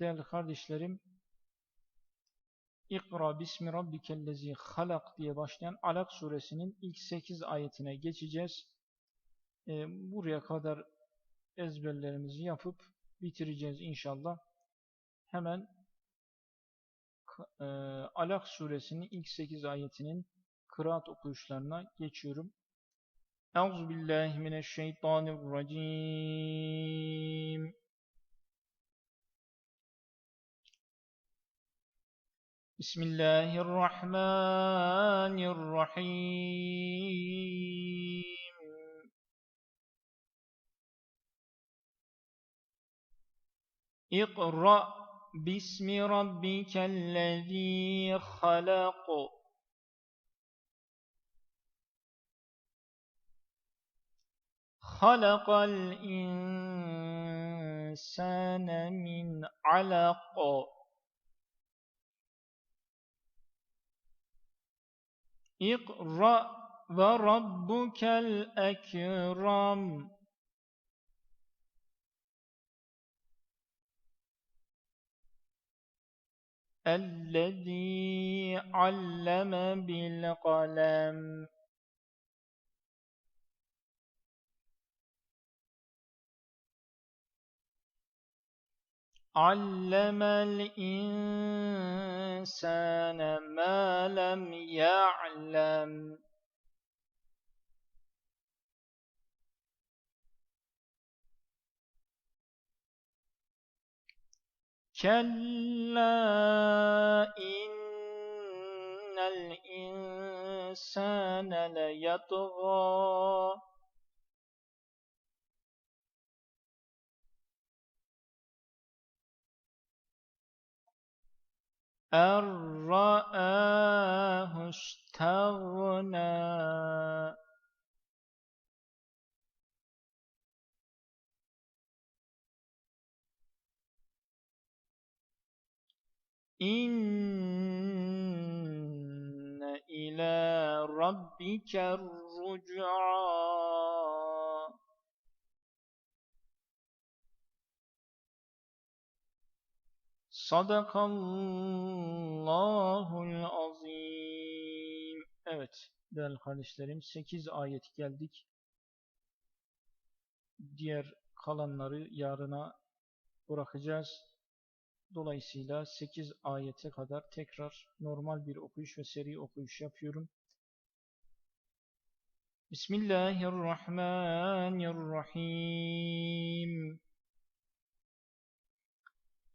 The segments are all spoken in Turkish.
Değerli kardeşlerim, İkra bismi rabbikellezi halak diye başlayan Alak suresinin ilk 8 ayetine geçeceğiz. Ee, buraya kadar ezberlerimizi yapıp bitireceğiz inşallah. Hemen e, Alak suresinin ilk 8 ayetinin kıraat okuyuşlarına geçiyorum. Euzubillahimineşşeytanirracim. Bismillahirrahmanirrahim. اقرأ باسم ربك الذي خلق خلق الإنسان من علق اقرأ وربك الأكرم. الذي علم بالقلم. علم الإنسان ما لم يعلم. كلا إن الإنسان ليطغى أن رآه استغنى إن إلى ربك الرجعى. Sadakallahul azim. Evet değerli kardeşlerim 8 ayet geldik. Diğer kalanları yarına bırakacağız. Dolayısıyla 8 ayete kadar tekrar normal bir okuyuş ve seri okuyuş yapıyorum. Bismillahirrahmanirrahim.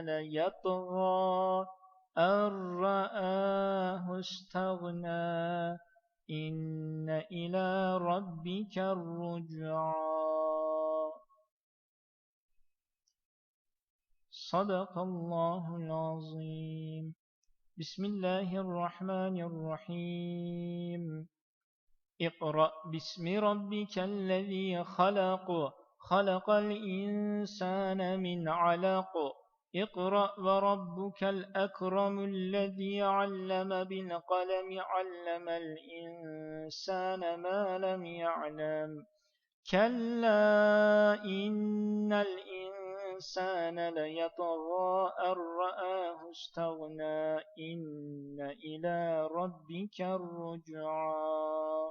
ليطغى أن رآه استغنى. إن إلى ربك الرجعى. صدق الله العظيم. بسم الله الرحمن الرحيم. اقرأ باسم ربك الذي خلق خلق الإنسان من علق. اقرأ وربك الأكرم الذي علم بالقلم علم الإنسان ما لم يعلم. كلا إن الإنسان ليطغى أن رآه استغنى. إن إلى ربك الرجعى.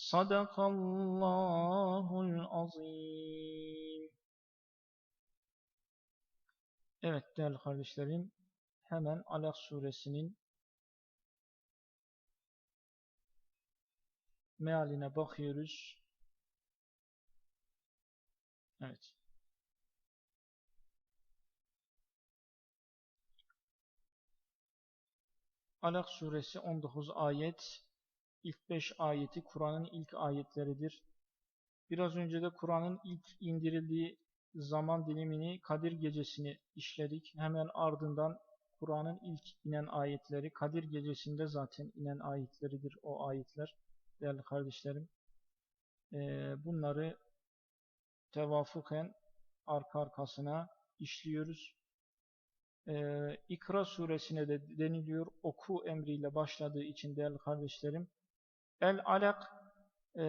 Sadakallahul azim. Evet değerli kardeşlerim hemen Alak suresinin mealine bakıyoruz. Evet. Alak suresi 19 ayet İlk 5 ayeti Kur'an'ın ilk ayetleridir. Biraz önce de Kur'an'ın ilk indirildiği zaman dilimini Kadir Gecesi'ni işledik. Hemen ardından Kur'an'ın ilk inen ayetleri, Kadir Gecesi'nde zaten inen ayetleridir o ayetler değerli kardeşlerim. Ee, bunları tevafuken arka arkasına işliyoruz. Ee, İkra suresine de deniliyor oku emriyle başladığı için değerli kardeşlerim. El alak e,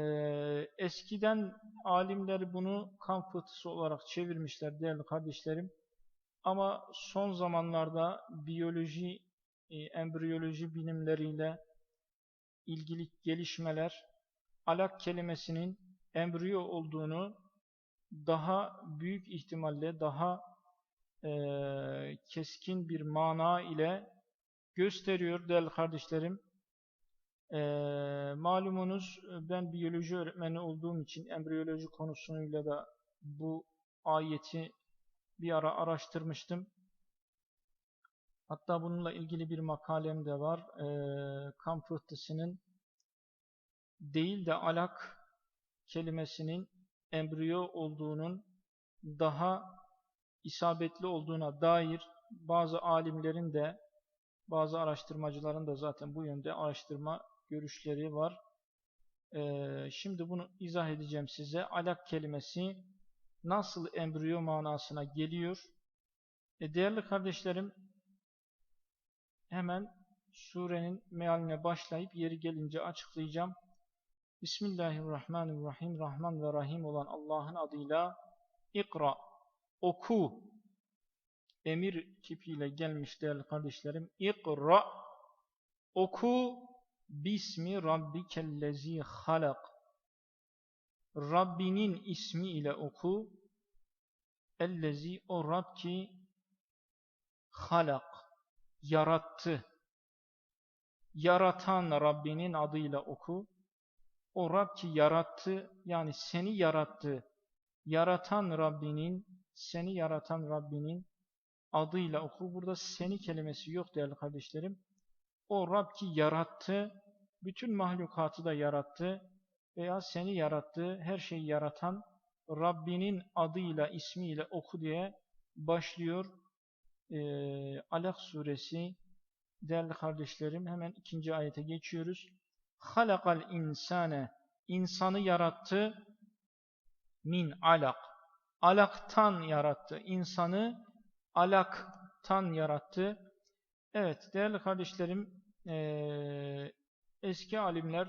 eskiden alimler bunu kan fıtısı olarak çevirmişler değerli kardeşlerim. Ama son zamanlarda biyoloji, e, embriyoloji bilimleriyle ilgili gelişmeler alak kelimesinin embriyo olduğunu daha büyük ihtimalle daha e, keskin bir mana ile gösteriyor değerli kardeşlerim. E, malumunuz ben biyoloji öğretmeni olduğum için embriyoloji konusuyla da bu ayeti bir ara araştırmıştım. Hatta bununla ilgili bir makalem de var. E, kan pıhtısının değil de alak kelimesinin embriyo olduğunun daha isabetli olduğuna dair bazı alimlerin de bazı araştırmacıların da zaten bu yönde araştırma görüşleri var. Ee, şimdi bunu izah edeceğim size. Alak kelimesi nasıl embriyo manasına geliyor? E, değerli kardeşlerim hemen surenin mealine başlayıp yeri gelince açıklayacağım. Bismillahirrahmanirrahim. Rahman ve Rahim olan Allah'ın adıyla İkra, oku emir kipiyle gelmiş değerli kardeşlerim. İkra, oku bismi rabbikellezi halak. Rabbinin ismi ile oku. Ellezi o Rab ki halak, yarattı. Yaratan Rabbinin adıyla oku. O Rab ki yarattı, yani seni yarattı. Yaratan Rabbinin, seni yaratan Rabbinin adıyla oku. Burada seni kelimesi yok değerli kardeşlerim. O Rab ki yarattı, bütün mahlukatı da yarattı veya seni yarattı, her şeyi yaratan Rabbinin adıyla, ismiyle oku diye başlıyor. Ee, Alak suresi. Değerli kardeşlerim hemen ikinci ayete geçiyoruz. Halakal insane. İnsanı yarattı min alak. Alaktan yarattı. İnsanı alaktan yarattı. Evet değerli kardeşlerim ee, eski alimler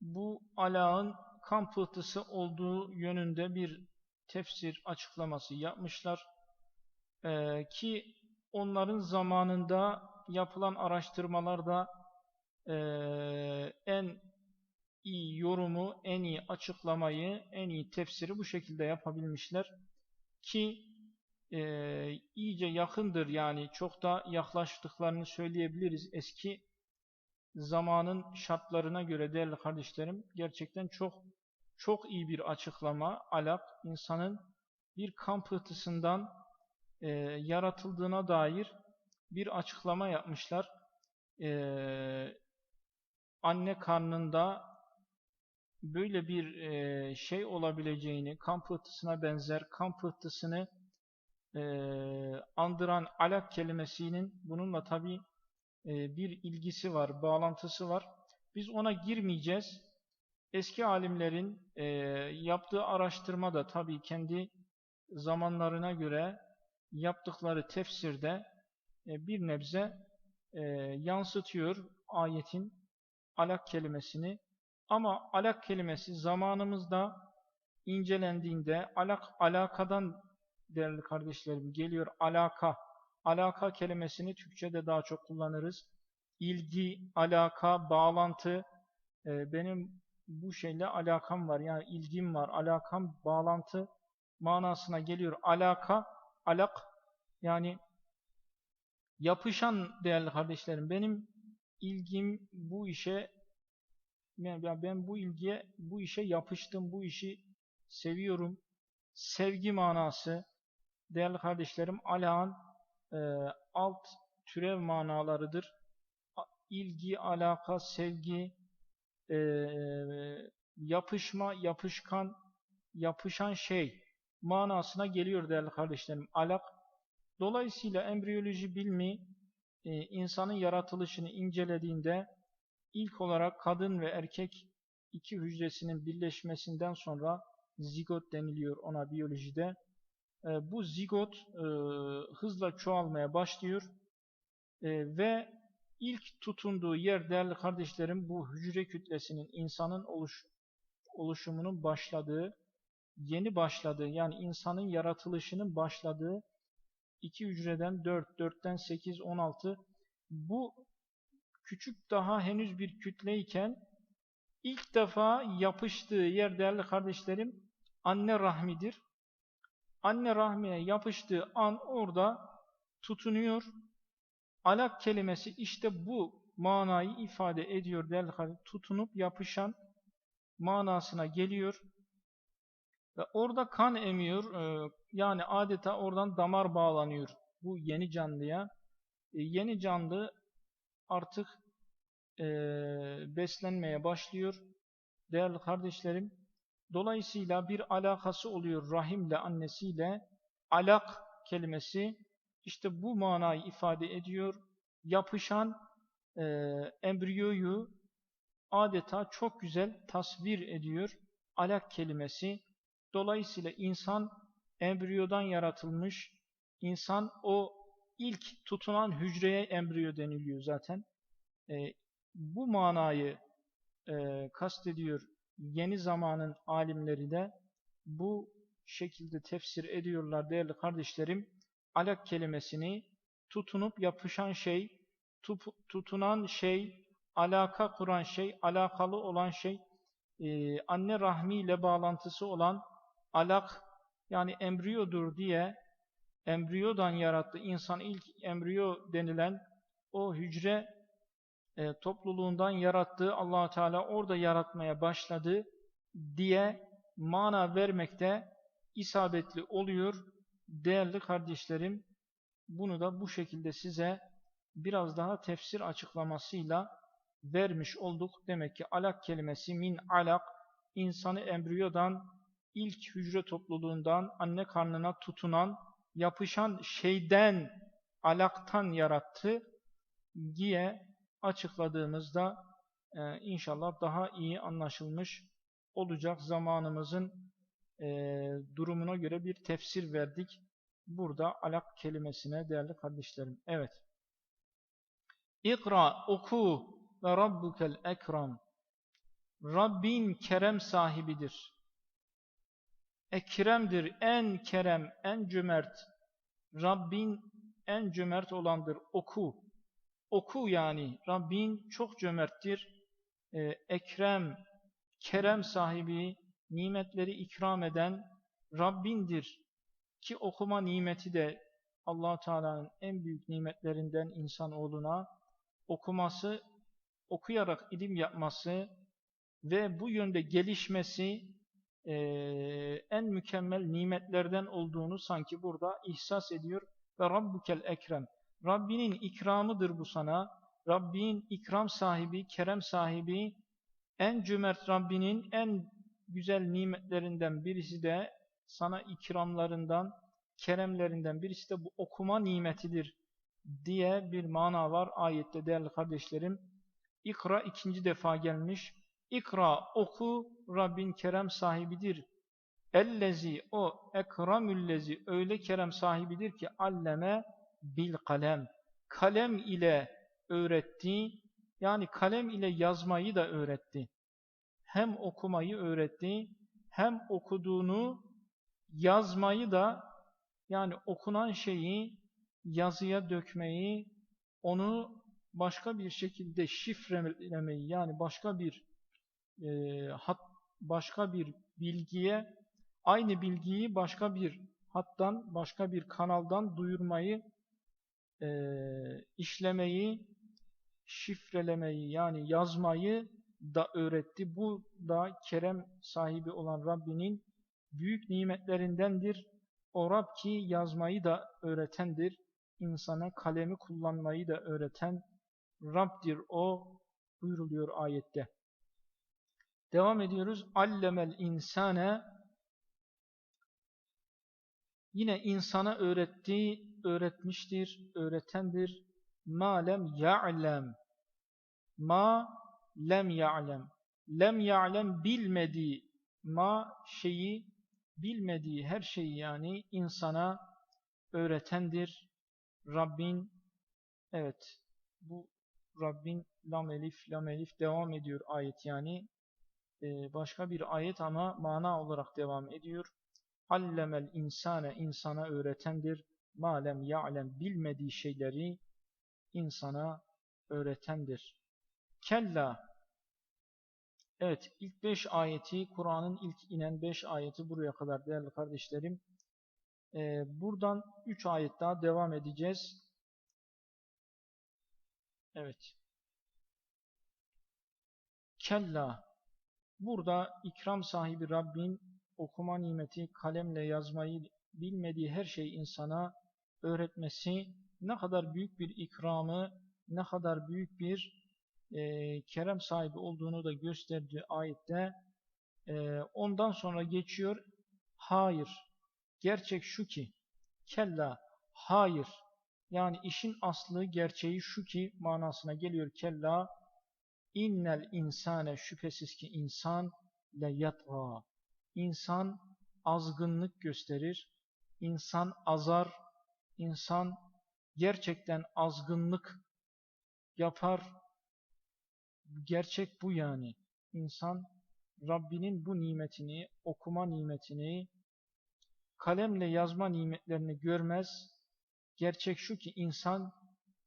bu alağın kan pıhtısı olduğu yönünde bir tefsir açıklaması yapmışlar ee, ki onların zamanında yapılan araştırmalarda e, en iyi yorumu, en iyi açıklamayı, en iyi tefsiri bu şekilde yapabilmişler. Ki e, iyice yakındır yani çok da yaklaştıklarını söyleyebiliriz eski zamanın şartlarına göre değerli kardeşlerim gerçekten çok çok iyi bir açıklama alak insanın bir kan pıhtısından e, yaratıldığına dair bir açıklama yapmışlar. E, anne karnında böyle bir e, şey olabileceğini, kan pıhtısına benzer, kan pıhtısını e, andıran alak kelimesinin bununla tabi e, bir ilgisi var, bağlantısı var. Biz ona girmeyeceğiz. Eski alimlerin e, yaptığı araştırma da tabi kendi zamanlarına göre yaptıkları tefsirde e, bir nebze e, yansıtıyor ayetin alak kelimesini ama alak kelimesi zamanımızda incelendiğinde alak alakadan değerli kardeşlerim geliyor alaka. Alaka kelimesini Türkçe'de daha çok kullanırız. İlgi, alaka, bağlantı. Ee, benim bu şeyle alakam var. Yani ilgim var. Alakam, bağlantı manasına geliyor. Alaka, alak yani yapışan değerli kardeşlerim. Benim ilgim bu işe yani ben bu ilgiye bu işe yapıştım, bu işi seviyorum. Sevgi manası değerli kardeşlerim alağın e, alt türev manalarıdır. İlgi, alaka, sevgi, e, yapışma, yapışkan, yapışan şey. manasına geliyor değerli kardeşlerim. Alak. Dolayısıyla embriyoloji bilmi e, insanın yaratılışını incelediğinde ilk olarak kadın ve erkek iki hücresinin birleşmesinden sonra zigot deniliyor ona biyolojide. E, bu zigot e, hızla çoğalmaya başlıyor e, ve ilk tutunduğu yer değerli kardeşlerim bu hücre kütlesinin insanın oluş, oluşumunun başladığı, yeni başladığı yani insanın yaratılışının başladığı iki hücreden 4, 4'ten 8, 16 bu küçük daha henüz bir kütleyken ilk defa yapıştığı yer değerli kardeşlerim anne rahmidir. Anne rahmiye yapıştığı an orada tutunuyor. Alak kelimesi işte bu manayı ifade ediyor kardeşlerim. Tutunup yapışan manasına geliyor. Ve orada kan emiyor. E, yani adeta oradan damar bağlanıyor bu yeni canlıya. E, yeni canlı artık e, beslenmeye başlıyor. Değerli kardeşlerim, dolayısıyla bir alakası oluyor rahimle, annesiyle. Alak kelimesi işte bu manayı ifade ediyor. Yapışan e, embriyoyu adeta çok güzel tasvir ediyor. Alak kelimesi. Dolayısıyla insan embriyodan yaratılmış. İnsan o ilk tutunan hücreye embriyo deniliyor zaten. E, bu manayı e, kastediyor yeni zamanın alimleri de bu şekilde tefsir ediyorlar değerli kardeşlerim. Alak kelimesini tutunup yapışan şey, tutunan şey, alaka kuran şey, alakalı olan şey, e, anne rahmiyle bağlantısı olan alak yani embriyodur diye embriyodan yarattı. İnsan ilk embriyo denilen o hücre e, topluluğundan yarattığı allah Teala orada yaratmaya başladı diye mana vermekte isabetli oluyor. Değerli kardeşlerim, bunu da bu şekilde size biraz daha tefsir açıklamasıyla vermiş olduk. Demek ki alak kelimesi min alak, insanı embriyodan, ilk hücre topluluğundan, anne karnına tutunan, yapışan şeyden, alaktan yarattı diye açıkladığımızda e, inşallah daha iyi anlaşılmış olacak. Zamanımızın e, durumuna göre bir tefsir verdik. Burada alak kelimesine değerli kardeşlerim. Evet. İkra, oku ve rabbukel ekram. Rabbin kerem sahibidir. Ekremdir, en kerem, en cömert. Rabbin en cömert olandır. Oku. Oku yani. Rabbin çok cömerttir. Ee, ekrem, kerem sahibi, nimetleri ikram eden Rabbindir. Ki okuma nimeti de allah Teala'nın en büyük nimetlerinden insanoğluna okuması, okuyarak ilim yapması ve bu yönde gelişmesi e, en mükemmel nimetlerden olduğunu sanki burada ihsas ediyor. Ve Rabbukel Ekrem. Rabbinin ikramıdır bu sana. Rabbin ikram sahibi, kerem sahibi, en cömert Rabbinin en güzel nimetlerinden birisi de sana ikramlarından, keremlerinden birisi de bu okuma nimetidir diye bir mana var ayette değerli kardeşlerim. İkra ikinci defa gelmiş. İkra oku Rabbin kerem sahibidir. Ellezi o ekramüllezi öyle kerem sahibidir ki alleme bil kalem. Kalem ile öğretti. Yani kalem ile yazmayı da öğretti. Hem okumayı öğretti, hem okuduğunu yazmayı da yani okunan şeyi yazıya dökmeyi, onu başka bir şekilde şifrelemeyi yani başka bir e, hat, başka bir bilgiye aynı bilgiyi başka bir hattan, başka bir kanaldan duyurmayı e, işlemeyi, şifrelemeyi yani yazmayı da öğretti. Bu da kerem sahibi olan Rabbinin büyük nimetlerindendir. O Rab ki yazmayı da öğretendir. İnsana kalemi kullanmayı da öğreten Rab'dir o buyuruluyor ayette. Devam ediyoruz. Allemel insane Yine insana öğrettiği, öğretmiştir, öğretendir. Ma lem ya'lem. Ma lem ya'lem. Lem ya'lem bilmediği, ma şeyi bilmediği her şeyi yani insana öğretendir. Rabbin evet bu Rabbin lam elif lam elif devam ediyor ayet yani ee, başka bir ayet ama mana olarak devam ediyor. Allemel insane insana öğretendir. Malem ya'lem bilmediği şeyleri insana öğretendir. Kella Evet ilk beş ayeti Kur'an'ın ilk inen beş ayeti buraya kadar değerli kardeşlerim. Ee, buradan üç ayet daha devam edeceğiz. Evet. Kella Burada ikram sahibi Rabbin okuma nimeti, kalemle yazmayı bilmediği her şey insana öğretmesi ne kadar büyük bir ikramı, ne kadar büyük bir e, kerem sahibi olduğunu da gösterdiği ayette e, ondan sonra geçiyor. Hayır. Gerçek şu ki kella hayır. Yani işin aslı gerçeği şu ki manasına geliyor kella İnnel insane şüphesiz ki insan le yatva. İnsan azgınlık gösterir. İnsan azar. İnsan gerçekten azgınlık yapar. Gerçek bu yani. İnsan Rabbinin bu nimetini, okuma nimetini, kalemle yazma nimetlerini görmez. Gerçek şu ki insan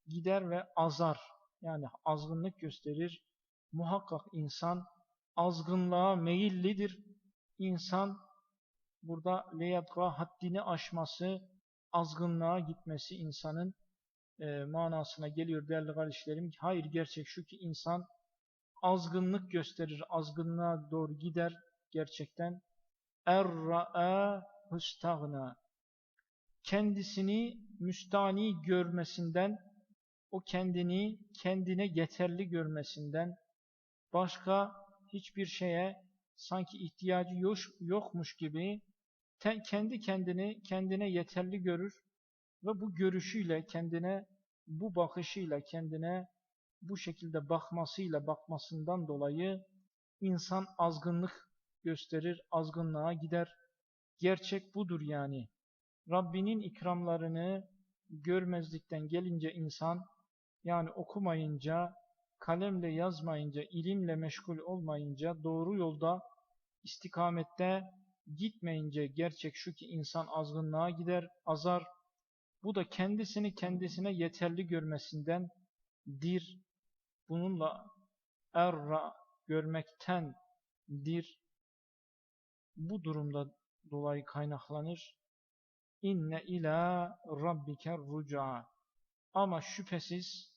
gider ve azar, yani azgınlık gösterir, muhakkak insan azgınlığa meyillidir. İnsan burada leyadga haddini aşması, azgınlığa gitmesi insanın e, manasına geliyor değerli kardeşlerim. Hayır gerçek şu ki insan azgınlık gösterir, azgınlığa doğru gider gerçekten. Erra'a hüstagna kendisini müstani görmesinden, o kendini kendine yeterli görmesinden, başka hiçbir şeye sanki ihtiyacı yok, yokmuş gibi kendi kendini kendine yeterli görür ve bu görüşüyle kendine bu bakışıyla kendine bu şekilde bakmasıyla bakmasından dolayı insan azgınlık gösterir, azgınlığa gider. Gerçek budur yani. Rabbinin ikramlarını görmezlikten gelince insan yani okumayınca kalemle yazmayınca, ilimle meşgul olmayınca, doğru yolda, istikamette gitmeyince gerçek şu ki insan azgınlığa gider, azar. Bu da kendisini kendisine yeterli görmesinden dir. Bununla erra görmekten dir. Bu durumda dolayı kaynaklanır. İnne ila rabbike ruca. Ama şüphesiz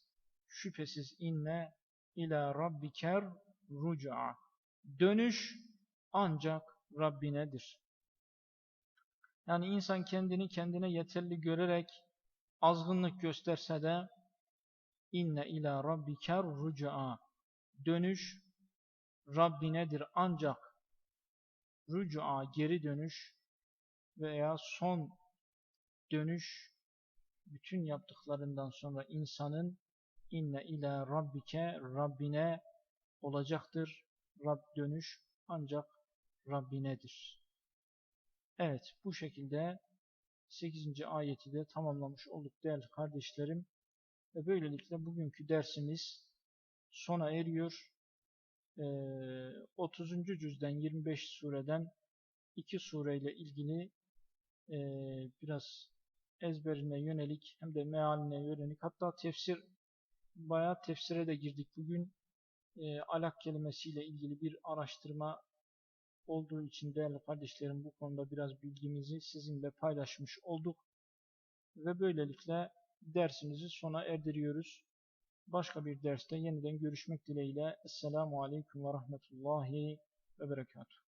şüphesiz inne ila rabbiker ruca. Dönüş ancak Rabbinedir. Yani insan kendini kendine yeterli görerek azgınlık gösterse de inne ila rabbiker ruca. Dönüş Rabbinedir ancak ruca geri dönüş veya son dönüş bütün yaptıklarından sonra insanın inne ila rabbike Rabbine olacaktır. Rab dönüş ancak Rabbinedir. Evet bu şekilde 8. ayeti de tamamlamış olduk değerli kardeşlerim. Ve böylelikle bugünkü dersimiz sona eriyor. Ee, 30. cüzden 25 sureden iki sureyle ilgili e, biraz ezberine yönelik hem de mealine yönelik hatta tefsir bayağı tefsire de girdik. Bugün e, alak kelimesiyle ilgili bir araştırma olduğu için değerli kardeşlerim bu konuda biraz bilgimizi sizinle paylaşmış olduk. Ve böylelikle dersimizi sona erdiriyoruz. Başka bir derste yeniden görüşmek dileğiyle. Esselamu Aleyküm ve Rahmetullahi ve Berekatuhu.